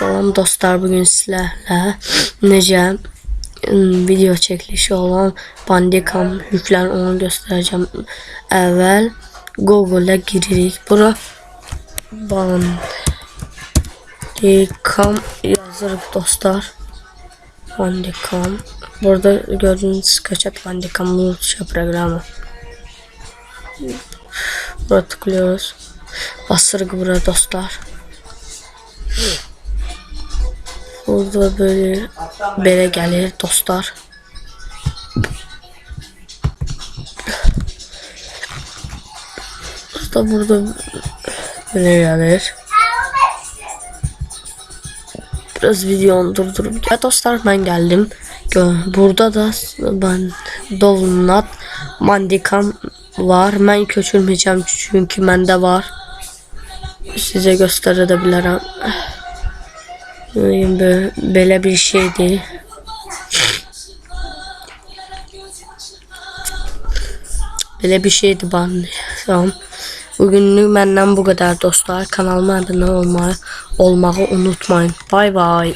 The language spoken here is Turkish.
Salam dostlar bugün sizlerle necə ım, video çekilişi olan Bandicam yükler onu göstereceğim. Əvvəl Google-a giririk. Bura Bandicam yazırıq dostlar. Bandicam. Burada gördüğünüz skaçat Bandicam Multicha programı. Buraya tıklıyoruz. Basırıq buraya dostlar. Burada böyle belə gəlir dostlar. Burada burada belə gəlir. Biraz videonu durdurup ya dostlar ben geldim. Burada da ben Dolnat Mandikam var. Ben köçürmeyeceğim çünkü bende var. Size gösterebilirim. Böyle, bir şeydi. Böyle bir şeydi ben. Tamam. Bugünlük benden bu kadar dostlar. Kanalıma abone olmayı, olmağı unutmayın. Bay bay.